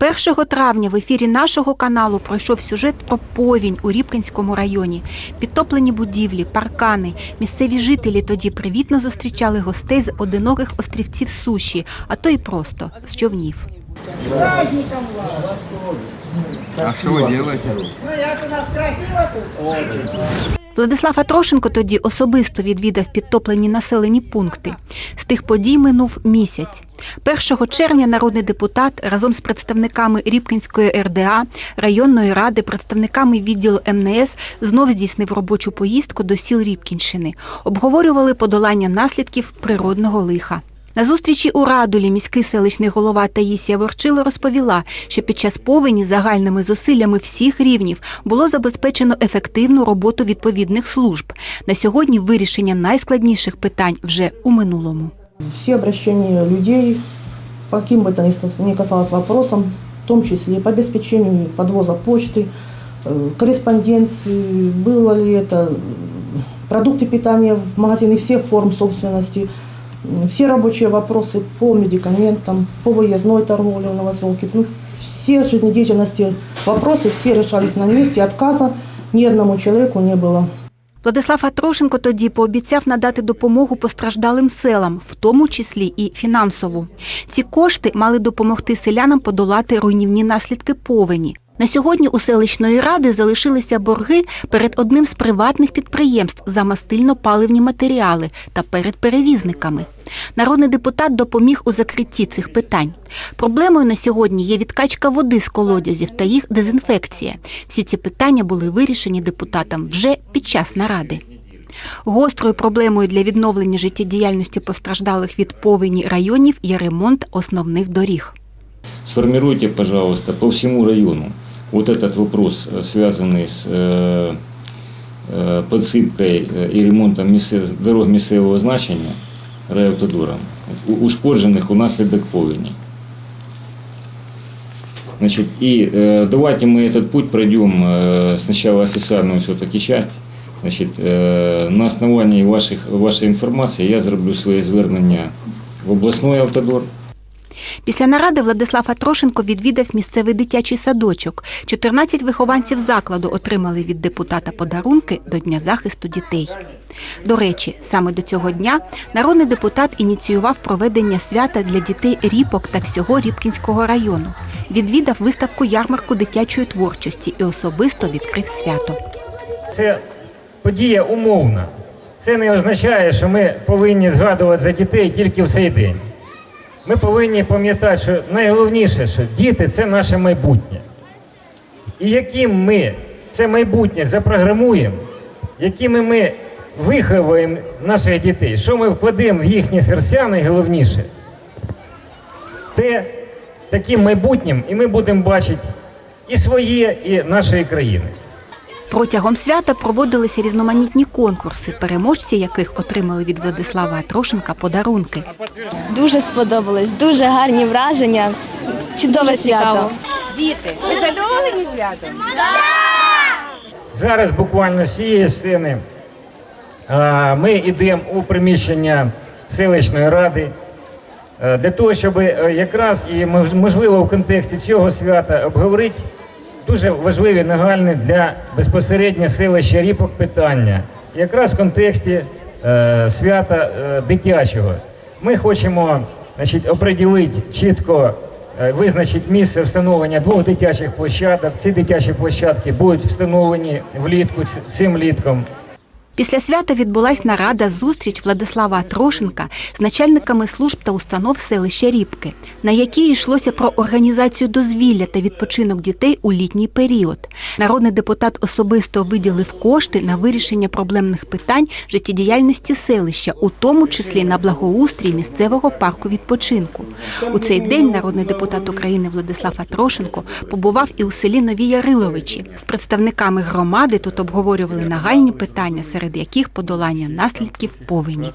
1 травня в ефірі нашого каналу пройшов сюжет про повінь у Рібкінському районі. Підтоплені будівлі, паркани. Місцеві жителі тоді привітно зустрічали гостей з одиноких острівців суші, а то й просто з човнів. А что вы делаете? Владислав Атрошенко тоді особисто відвідав підтоплені населені пункти. З тих подій минув місяць. 1 червня народний депутат разом з представниками Рібкінської РДА, районної ради, представниками відділу МНС знов здійснив робочу поїздку до сіл Рібкінщини. Обговорювали подолання наслідків природного лиха. На зустрічі у Радулі міський селищний голова Таїсія Ворчило розповіла, що під час повені загальними зусиллями всіх рівнів було забезпечено ефективну роботу відповідних служб. На сьогодні вирішення найскладніших питань вже у минулому. Все обращения людей, по каким бы то ни стас- ни касалось вопросам, в том числе и по обеспечению подвоза почты, э, корреспонденции, было ли это м, продукты питания в магазины всех форм собственности, м, все рабочие вопросы по медикаментам, по выездной торговле в Новоселке, ну, все жизнедеятельности вопросы все решались на месте, отказа ни одному человеку не было. Владислав Атрошенко тоді пообіцяв надати допомогу постраждалим селам, в тому числі і фінансову. Ці кошти мали допомогти селянам подолати руйнівні наслідки повені. На сьогодні у селищної ради залишилися борги перед одним з приватних підприємств за мастильно-паливні матеріали та перед перевізниками. Народний депутат допоміг у закритті цих питань. Проблемою на сьогодні є відкачка води з колодязів та їх дезінфекція. Всі ці питання були вирішені депутатам вже під час наради. Гострою проблемою для відновлення життєдіяльності постраждалих від повені районів є ремонт основних доріг. Сформируйте, пожалуйста, по всему району вот этот вопрос, э, связанный с э, э, подсыпкой э, и ремонтом місце- дорог місцевого значення райавтодором, у- ушкоджених унаслідок повені. Значит, и э, давайте мы этот путь пройдем э, сначала официальную все-таки часть. Значит, э, на основании ваших, вашей информации я зроблю своє звернення в обласний автодор. Після наради Владислав Атрошенко відвідав місцевий дитячий садочок. 14 вихованців закладу отримали від депутата подарунки до Дня захисту дітей. До речі, саме до цього дня народний депутат ініціював проведення свята для дітей Ріпок та всього Рібкінського району. Відвідав виставку ярмарку дитячої творчості і особисто відкрив свято. Це подія умовна. Це не означає, що ми повинні згадувати за дітей тільки в цей день. Ми повинні пам'ятати, що найголовніше, що діти це наше майбутнє. І яким ми це майбутнє запрограмуємо, якими ми виховуємо наших дітей, що ми вкладемо в їхні серця, найголовніше, те таким майбутнім і ми будемо бачити і своє, і нашої країни. Протягом свята проводилися різноманітні конкурси, переможці яких отримали від Владислава Атрошенка подарунки. Дуже сподобалось, дуже гарні враження. Чудове свято. Діти, ви задоволені святом? Зараз буквально з цієї сцени а, ми йдемо у приміщення селищної ради е, для того, щоб е, якраз і мож- можливо в контексті цього свята обговорити дуже важливі нагальні для безпосередньо селища Ріпок питання, якраз в контексті е, свята е, дитячого. Ми хочемо значить, оприділити чітко е, визначить місце встановлення двох дитячих площадок. Ці дитячі площадки будуть встановлені влітку цим літком. Після свята відбулась нарада зустріч Владислава Атрошенка з начальниками служб та установ селища Рібки, на якій йшлося про організацію дозвілля та відпочинок дітей у літній період. Народний депутат особисто виділив кошти на вирішення проблемних питань життєдіяльності селища, у тому числі на благоустрій місцевого парку відпочинку. У цей день народний депутат України Владислав Атрошенко побував і у селі Нові Яриловичі. З представниками громади тут обговорювали нагальні питання, серед яких подолання наслідків повені.